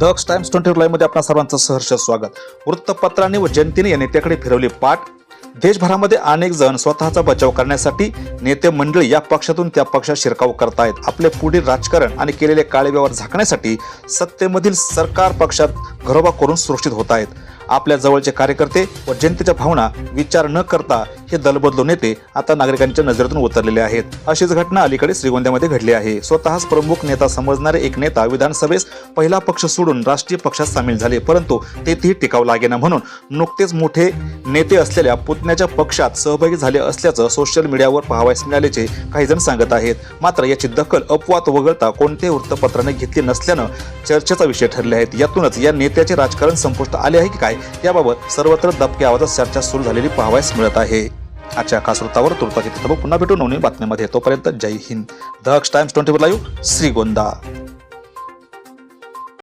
दक्ष times twenty मध्ये आपण सर्वांचं सहर्ष स्वागत. वृत्तपत्रांनी व जनतेने या नेत्याकडे फिरवली पाठ. देशभरामध्ये अनेक जण स्वतःचा बचाव करण्यासाठी नेते मंडळी या पक्षातून त्या पक्षात शिरकाव करतायत. आपले पुढील राजकारण आणि केलेले काळे व्यवहार झाकण्यासाठी सत्तेमधील सरकार पक्षात घरोबा करून सुरक्षित होत आहेत आपल्या जवळचे कार्यकर्ते व जनतेच्या भावना विचार न करता हे दलबदलू नेते आता नागरिकांच्या नजरेतून उतरलेले आहेत. अशीच घटना अलीकडे श्रीगोंद्यामध्ये घडली आहे. स्वतःच प्रमुख नेता समजणारे एक नेता विधानसभेस पहिला पक्ष सोडून राष्ट्रीय पक्षात सामील झाले परंतु तेथेही टिकाव लागेना म्हणून नुकतेच मोठे नेते असलेल्या पुतण्याच्या पक्षात सहभागी झाले असल्याचं सोशल मीडियावर पाहावयास मिळाल्याचे काही जण सांगत आहेत. मात्र याची दखल अपवाद वगळता कोणत्याही वृत्तपत्राने घेतली नसल्यानं चर्चेचा विषय ठरले आहेत. यातूनच या नेत्याचे राजकारण संपुष्ट आले आहे की काय याबाबत सर्वत्र दबक्या आवाजात चर्चा सुरू झालेली पाहावयास मिळत आहे. आजच्या खास वृत्तावर तुर्ताची पुन्हा भेटून नवनवीन बातम्यामध्ये. तोपर्यंत जय Hind. Daksh times twenty four live Shrigonda.